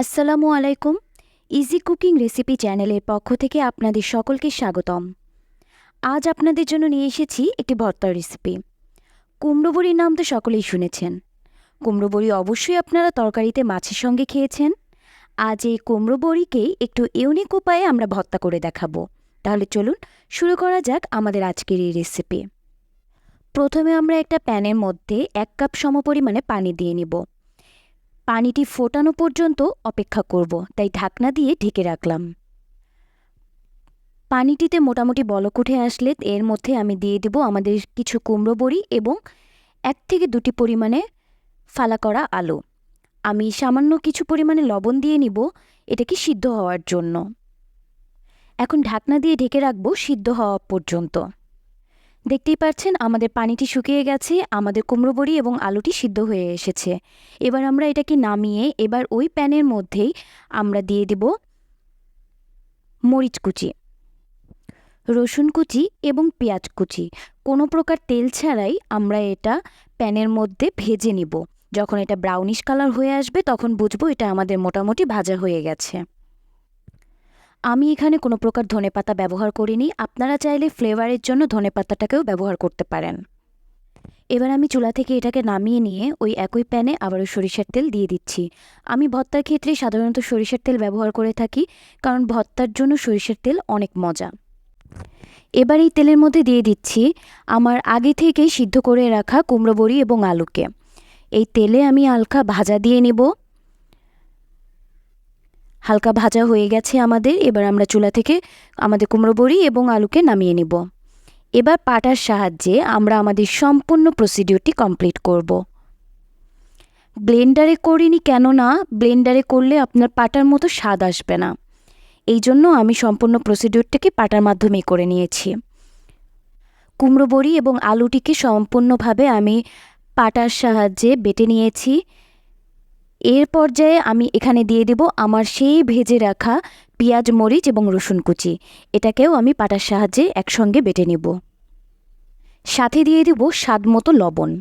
আসসালামু আলাইকুম। Easy cooking recipe চ্যানেলের পক্ষ থেকে আপনাদের সকলকে স্বাগতম। আজ আপনাদের জন্য নিয়ে এসেছি একটি ভর্তার রেসিপি কুমড়ো বড়ির নাম তো সকলেই শুনেছেন। কুমড়ো বড়ি অবশ্যই আপনারা তরকারিতে মাছের সঙ্গে খেয়েছেন। আজ এই কুমড়ো বড়িকেই একটু ইউনিক উপায়ে আমরা ভর্তা করে দেখাবো। তাহলে চলুন শুরু করা যাক আমাদের আজকের এই রেসিপি প্রথমে আমরা একটা প্যানের মধ্যে এক কাপ সমপরিমাণে পানি দিয়ে নিব। পানিটি ফোটানো পর্যন্ত অপেক্ষা করব, তাই ঢাকনা দিয়ে ঢেকে রাখলাম। পানিটিতে মোটামুটি বলক উঠে আসলে এর মধ্যে আমি দিয়ে দেব আমাদের কিছু কুমড়ো বড়ি এবং এক থেকে দুটি পরিমাণে ফালা করা আলু। আমি সামান্য কিছু পরিমাণে লবণ দিয়ে নিব এটাকে সিদ্ধ হওয়ার জন্য। এখন ঢাকনা দিয়ে ঢেকে রাখব সিদ্ধ হওয়া পর্যন্ত। দেখতেই পাচ্ছেন, আমাদের পানিটি শুকিয়ে গেছে, আমাদের কুমড়ো বড়ি এবং আলুটি সিদ্ধ হয়ে এসেছে। এবার আমরা এটাকে নামিয়ে, এবার ওই প্যানের মধ্যেই আমরা দিয়ে দেব মরিচ কুচি, রসুন কুচি এবং পেঁয়াজ কুচি। কোনো প্রকার তেল ছাড়াই আমরা এটা প্যানের মধ্যে ভেজে নিব। যখন এটা ব্রাউনিশ কালার হয়ে আসবে, তখন বুঝব এটা আমাদের মোটামুটি ভাজা হয়ে গেছে। আমি এখানে কোনো প্রকার ধনেপাতা ব্যবহার করিনি। আপনারা চাইলে ফ্লেভারের জন্য ধনেপাতাটাকেও ব্যবহার করতে পারেন। এবার আমি চুলা থেকে এটাকে নামিয়ে নিয়ে ওই একই প্যানে আবারও সরিষার তেল দিয়ে দিচ্ছি। আমি ভর্তার ক্ষেত্রে সাধারণত সরিষার তেল ব্যবহার করে থাকি, কারণ ভর্তার জন্য সরিষার তেল অনেক মজা। এবার এই তেলের মধ্যে দিয়ে দিচ্ছি আমার আগে থেকেই সিদ্ধ করে রাখা কুমড়ো বড়ি এবং আলুকে। এই তেলে আমি হালকা ভাজা দিয়ে নেব। হালকা ভাজা হয়ে গেছে আমাদের, এবার আমরা চুলা থেকে আমাদের কুমড়ো বড়ি এবং আলুকে নামিয়ে নিব। এবার পাটার সাহায্যে আমরা আমাদের সম্পূর্ণ প্রসিডিউরটি কমপ্লিট করব। ব্লেন্ডারে করিনি কেন না, ব্লেন্ডারে করলে আপনার পাটার মতো স্বাদ আসবে না। এই জন্য আমি সম্পূর্ণ প্রসিডিউরটাকে পাটার মাধ্যমেই করে নিয়েছি। কুমড়ো বড়ি এবং আলুটিকে সম্পূর্ণভাবে আমি পাটার সাহায্যে বেটে নিয়েছি। এর পর্যায়ে আমি এখানে দিয়ে দেব আমার সেই ভেজে রাখা পেঁয়াজ, মরিচ এবং রসুন কুচি। এটাকেও আমি পাটার সাহায্যে একসঙ্গে বেটে নেব। সাথে দিয়ে দেব স্বাদ মতো লবণ।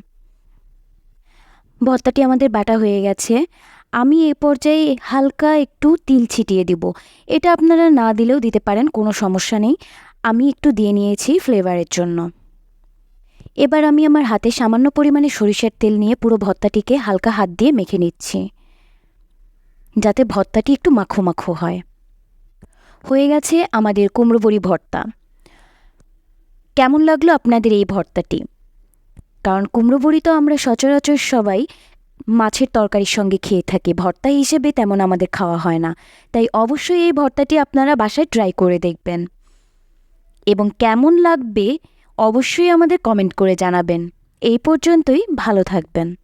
ভর্তাটি আমাদের বাটা হয়ে গেছে। আমি এ পর্যায়ে হালকা একটু তিল ছিটিয়ে দিব। এটা আপনারা না দিলেও দিতে পারেন, কোনো সমস্যা নেই। আমি একটু দিয়ে নিয়েছি ফ্লেভারের জন্য। এবার আমি আমার হাতে সামান্য পরিমাণে সরিষার তেল নিয়ে পুরো ভর্তাটিকে হালকা হাত দিয়ে মেখে নিচ্ছি, যাতে ভর্তাটি একটু মাখো মাখো হয়। হয়ে গেছে আমাদের কুমড়ো বড়ি ভর্তা। কেমন লাগল আপনাদের এই ভর্তাটি? কারণ কুমড়ো বড়ি তো আমরা সচরাচর সবাই মাছের তরকারির সঙ্গে খেয়ে থাকি, ভর্তা হিসেবে তেমন আমাদের খাওয়া হয় না। তাই অবশ্যই এই ভর্তাটি আপনারা বাসায় ট্রাই করে দেখবেন। এবং কেমন লাগবে অবশ্যই আমাদের কমেন্ট করে জানাবেন। এই পর্যন্তই ভালো থাকবেন।